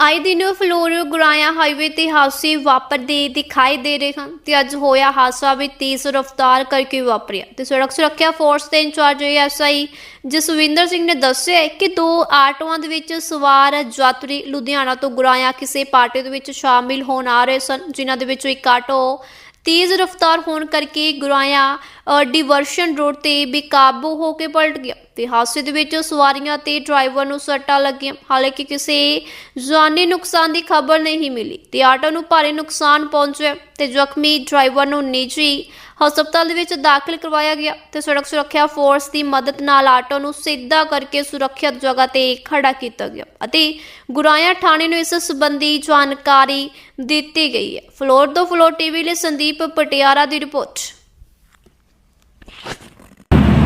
ਆਏ ਦਿਨ ਫਲੋਰ ਗੁਰਾਇਆ ਹਾਈਵੇ ਤੇ ਹਾਦਸੇ ਵਾਪਰਦੇ ਦਿਖਾਈ ਦੇ ਰਹੇ ਹਨ ਤੇ ਅੱਜ ਹੋਇਆ ਹਾਦਸਾ ਵੀ ਤੇਜ਼ ਰਫ਼ਤਾਰ ਕਰਕੇ ਵਾਪਰਿਆ। ਤੇ ਸੜਕ ਸੁਰੱਖਿਆ ਫੋਰਸ ਦੇ ਇੰਚਾਰਜ ਐਸਆਈ ਜਸਵਿੰਦਰ ਸਿੰਘ ਨੇ ਦੱਸਿਆ ਕਿ ਦੋ ਆਟੋਆਂ ਦੇ ਵਿੱਚ ਸਵਾਰ ਯਾਤਰੀ ਲੁਧਿਆਣਾ ਤੋਂ ਗੁਰਾਇਆ ਕਿਸੇ ਪਾਰਟੀ ਦੇ ਵਿੱਚ ਸ਼ਾਮਿਲ ਹੋਣ ਆ ਰਹੇ ਸਨ, ਜਿਨ੍ਹਾਂ ਦੇ ਵਿੱਚੋਂ ਇੱਕ ਆਟੋ ਤੇਜ਼ ਰਫ਼ਤਾਰ ਹੋਣ ਕਰਕੇ ਗੁਰਾਇਆ ਡਿਵਰਸ਼ਨ ਰੋਡ ਤੇ ਬੇਕਾਬੂ ਹੋ ਕੇ ਪਲਟ ਗਿਆ ਤੇ ਹਾਦਸੇ ਦੇ ਵਿੱਚ ਸਵਾਰੀਆਂ ਤੇ ਡਰਾਈਵਰ ਨੂੰ ਸੱਟਾਂ ਲੱਗੀਆਂ। ਹਾਲਾਂਕਿ ਕਿਸੇ ਜਾਨੀ ਨੁਕਸਾਨ ਦੀ ਖਬਰ ਨਹੀਂ ਮਿਲੀ ਤੇ ਆਟੋ ਨੂੰ ਭਾਰੀ ਨੁਕਸਾਨ ਪਹੁੰਚਿਆ ਤੇ ਜ਼ਖਮੀ ਡਰਾਈਵਰ ਨੂੰ ਨਿੱਜੀ ਹਸਪਤਾਲ ਦੇ ਵਿੱਚ ਦਾਖਲ ਕਰਵਾਇਆ ਗਿਆ ਤੇ ਸੜਕ ਸੁਰੱਖਿਆ ਫੋਰਸ ਦੀ ਮਦਦ ਨਾਲ ਆਟੋ ਨੂੰ ਸਿੱਧਾ ਕਰਕੇ ਸੁਰੱਖਿਅਤ ਜਗ੍ਹਾ ਤੇ ਖੜਾ ਕੀਤਾ ਗਿਆ ਅਤੇ ਗੁਰਾਇਆ ਥਾਣੇ ਨੂੰ ਇਸ ਸੰਬੰਧੀ ਜਾਣਕਾਰੀ ਦਿੱਤੀ ਗਈ ਹੈ। ਫਲੋਰ ਤੋਂ ਫਲੋਰ ਟੀਵੀ ਲਈ ਸੰਦੀਪ ਪਟਿਆਰਾ ਦੀ ਰਿਪੋਰਟ।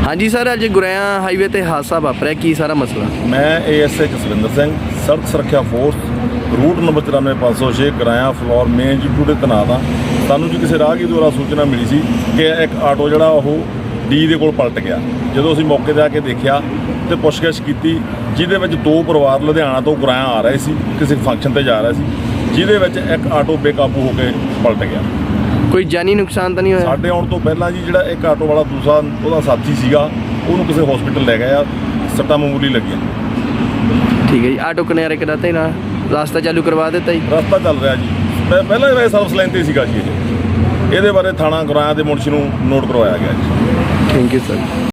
ਹਾਂਜੀ ਸਰ, ਅੱਜ ਗੁਰਿਆਂ ਹਾਈਵੇ ਤੇ ਹਾਦਸਾ ਵਾਪਰਿਆ। ਕੀ ਸਾਰਾ ਮਸਲਾ? ਮੈਂ ਏਐਸਏ ਜਸਵਿੰਦਰ ਸਿੰਘ, ਸੜਕ ਸੁਰੱਖਿਆ force, route number 94506 Goraya Phillaur, main GT ਦੇ ਤੈਨਾਤ ਹਾਂ ਸਾਨੂੰ ਜੀ ਕਿਸੇ ਰਾਹਗੀਰ ਦੁਆਰਾ ਸੂਚਨਾ ਮਿਲੀ ਸੀ ਕਿ ਇੱਕ ਆਟੋ ਜਿਹੜਾ ਉਹ ਡੀ ਦੇ ਕੋਲ ਪਲਟ ਗਿਆ। ਜਦੋਂ ਅਸੀਂ ਮੌਕੇ ਤੇ ਆ ਕੇ ਦੇਖਿਆ ਤੇ ਪੁੱਛਗਿੱਛ ਕੀਤੀ, ਜਿਹਦੇ ਵਿੱਚ ਦੋ ਪਰਿਵਾਰ ਲੁਧਿਆਣਾ ਤੋਂ ਗਰਾਇਆ ਆ ਰਹੇ ਸੀ, ਕਿਸੇ ਫੰਕਸ਼ਨ ਤੇ ਜਾ ਰਹੇ ਸੀ, ਜਿਹਦੇ ਵਿੱਚ ਇੱਕ ਆਟੋ ਬੇਕਾਬੂ ਹੋ ਕੇ ਪਲਟ ਗਿਆ। ਕੋਈ ਜਾਨੀ ਨੁਕਸਾਨ ਤਾਂ ਨਹੀਂ ਹੋਇਆ? ਸਾਡੇ ਆਉਣ ਤੋਂ ਪਹਿਲਾਂ ਜੀ ਜਿਹੜਾ ਇੱਕ ਆਟੋ ਵਾਲਾ ਦੂਸਰਾ ਉਹਦਾ ਸਾਥੀ ਸੀਗਾ ਉਹਨੂੰ ਕਿਸੇ ਹਸਪੀਟਲ ਲੈ ਗਏ ਆ ਸੱਟਾਂ ਮਾਮੂਲੀ ਲੱਗੀਆਂ। ਠੀਕ ਹੈ ਜੀ ਆਟੋ ਕਿਨਾਰੇ ਕਰਾਤੇ ਨਾ ਰਾਸਤਾ ਚਾਲੂ ਕਰਵਾ ਦਿੱਤਾ ਜੀ? ਰਸਤਾ ਚੱਲ ਰਿਹਾ ਜੀ। ਪਹਿ- ਪਹਿਲਾਂ ਹੀ ਵੈਸੇ ਸਰਵਿਸ ਲਾਈਨ ਤੇ ਸੀਗਾ ਜੀ ਇਹ। ਇਹਦੇ ਬਾਰੇ ਥਾਣਾ ਗੁਰਾਇਆ ਦੇ ਮੁਨਸ਼ੀ ਨੂੰ ਨੋਟ ਕਰਵਾਇਆ ਗਿਆ ਜੀ। Thank you sir